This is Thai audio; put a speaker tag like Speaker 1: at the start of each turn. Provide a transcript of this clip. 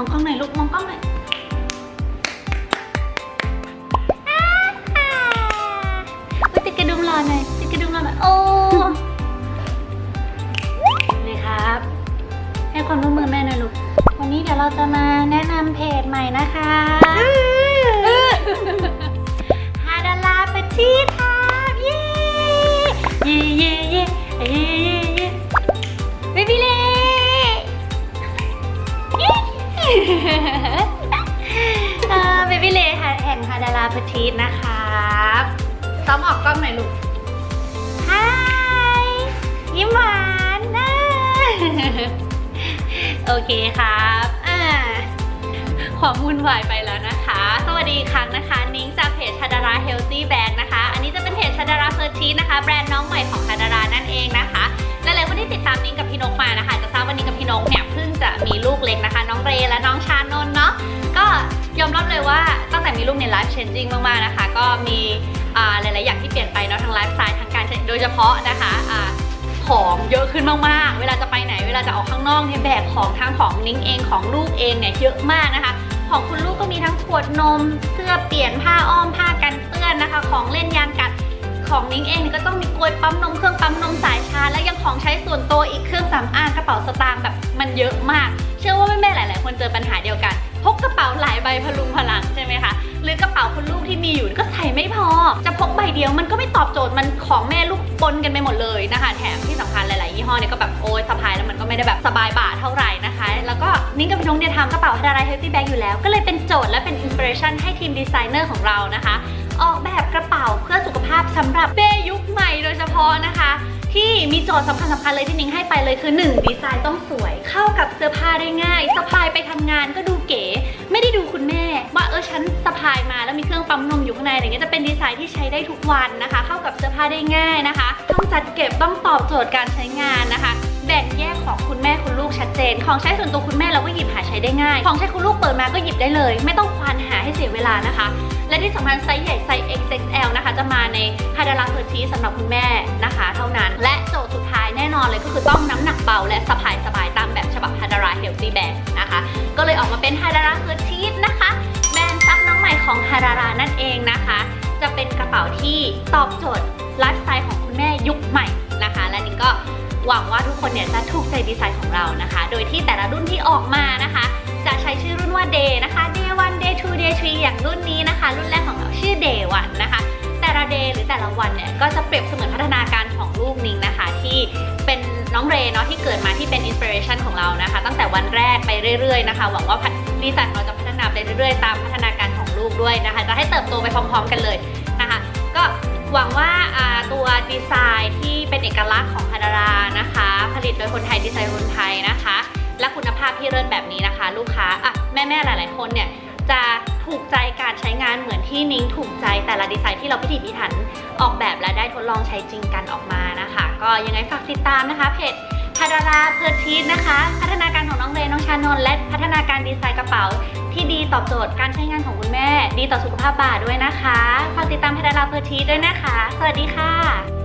Speaker 1: องกล้องหน่อยลูกมองกล้องหน่อยติดกระดุมรอหน่อยติดกระดุมรอหน่อยโอ้นี่ครับ ให้ความร่วมมือแม่หน่อยลูก วันนี้เดี๋ยวเราจะมาแนะนำเพจใหม่นะคะฮาดาลาปะชิด เบบี้เล่แห่งฮาดาลาปชีตนะครับซ้อมออกกล้องหน่อยลูกฮายยิ้มหวานนะโอเคครับอ่าความวุ่นวายไปแล้วนะคะ สวัสดีอีกครั้งนะคะ นิ้งจากเพจชาดาราเฮลตี้แบกนะคะ อันนี้จะเป็นเพจชาดาราเฟิร์ชีนะคะ แบรนด์น้อง ลูกเล็กนะคะ น้องเรและน้องชานนเนาะก็ยอมรับเลยว่าตั้งแต่มีลูกในไลฟ์เชนจิ้งมากๆนะคะ ก็มีอ่าหลายๆอย่างที่เปลี่ยนไปเนาะทั้งไลฟ์สไตล์ทั้งการโดยเฉพาะนะคะของเยอะขึ้นมากๆ เวลาจะไปไหนเวลาจะออกข้างนอกเนี่ยแบกของทั้งของนิ้งเองของลูกเองเนี่ยเยอะมากนะคะ ของคุณลูกก็มีทั้งขวดนม เสื้อเปลี่ยนผ้าอ้อมผ้ากันเปื้อนนะคะ ของเล่นยางกัดของนิ้งเองก็ต้องมีกลวยปั๊มนมเครื่องปั๊มนมสายชาร์จและยังของใช้ส่วนตัวอีกเครื่องสำอางกระเป๋าสตางค์แบบมันเยอะมาก เชื่อว่าแม่ๆหลาย ๆ คนเจอปัญหาเดียวกัน พกกระเป๋าหลายใบพลุงพลังใช่ไหมคะ หรือกระเป๋าคุณลูกที่มีอยู่ก็ใส่ไม่พอ จะพกใบเดียวมันก็ไม่ตอบโจทย์มันของแม่ลูกปนกันไปหมดเลยนะคะ แถมที่สำคัญหลาย ๆ ยี่ห้อเนี่ยก็แบบโอ้ยสะพายแล้วมันก็ไม่ได้แบบสบายบ่าเท่าไหร่นะคะ แล้วก็นิ้งกับพี่นงเนี่ยทำกระเป๋าฮาราไรเฮลตี้แบ็กอยู่แล้ว ก็เลยเป็นโจทย์และเป็นอินสปิเรชันให้ทีมดีไซเนอร์ของเรานะคะ ออกแบบกระเป๋าเพื่อสุขภาพสำหรับเบยุคใหม่โดยเฉพาะนะคะ ที่มีโจทย์สำคัญสำคัญเลยที่นิ้งให้ไปเลยคือ 1 ดีไซน์ต้องสวย เข้ากับเสื้อผ้าได้ง่ายสะพายไปทำงานก็ดูเก๋ ไม่ได้ดูคุณแม่ ว่าเออฉันสะพายมาแล้วมีเครื่องปั๊มนมอยู่ข้างในอะไรเงี้ยจะเป็นดีไซน์ที่ใช้ได้ทุกวันนะคะ เข้ากับเสื้อผ้าได้ง่ายนะคะต้องจัดเก็บต้องตอบโจทย์การใช้งานนะคะ แบ่งแยกของคุณแม่คุณลูกชัดเจน ของใช้ส่วนตัวคุณแม่เราก็หยิบหาใช้ได้ง่าย ของใช้คุณลูกเปิดมาก็หยิบได้เลย ไม่ต้องควานหาให้เสียเวลานะคะ และที่สำคัญไซส์ใหญ่ไซส์ XXL นะคะ จะมาในฮาดาราเพอร์ชีสำหรับคุณแม่นะคะ เท่านั้น และโจทย์สุดท้ายแน่นอนเลยก็คือต้องน้ำหนักเบาและสะพายสบายตามแบบฉบับฮาดาราเฮลตี้แบกนะคะ ก็เลยออกมาเป็นฮาดาราเพอร์ชีสนะคะแบรนด์ซับน้องใหม่ของฮาดารานั่นเองนะคะ จะเป็นกระเป๋าที่ตอบโจทย์ไลฟ์สไตล์ของคุณแม่ยุคใหม่นะคะ และนี่ก็หวังว่าทุกคนเนี่ยจะถูกใจดีไซน์ของเรานะคะ โดยที่แต่ละรุ่นที่ออกมานะคะ จะใช้ชื่อรุ่นว่า Day นะคะ Day อย่างรุ่นนี้นะคะ รุ่นแรกของเราชื่อ Day 1นนะคะ แต่ละ Day หรือแต่ละวันเนี่ยก็จะเปรียบเสมือนพัฒนาการของลูกนิงนะคะ ที่เป็นน้องเรย์เนาะที่เกิดมาที่เป็นอินสปิเรชันของเรานะคะ ตั้งแต่วันแรกไปเรื่อยๆนะคะ หวังว่าดีไซน์เราจะพัฒนาไปเรื่อยๆ ตามพัฒนาการของลูกด้วยนะคะ จะให้เติบโตไปพร้อมๆกันเลยนะคะ ก็หวังว่าตัวดีไซน์ที่เป็นเอกลักษณ์ของฮานารานะคะ ผลิตโดยคนไทยดีไซน์คนไทยนะคะ และคุณภาพที่เลิศแบบนี้นะคะ ลูกค้าอะแม่ๆหลาย ๆ คนเนี่ย ถูกใจการใช้งานเหมือนที่นิ้งถูกใจแต่ละดีไซน์ที่เราพิถีพิถันออกแบบและได้ทดลองใช้จริงกันออกมานะคะ ก็ยังไงฝากติดตามนะคะเพจฮาดาราเพอร์ชีสนะคะ พัฒนาการของน้องเรนน้องชานนและพัฒนาการดีไซน์กระเป๋า ที่ดีตอบโจทย์การใช้งานของคุณแม่ ดีต่อสุขภาพบ่าด้วยนะคะฝากติดตามฮาดาราเพอร์ชีสด้วยนะคะ สวัสดีค่ะ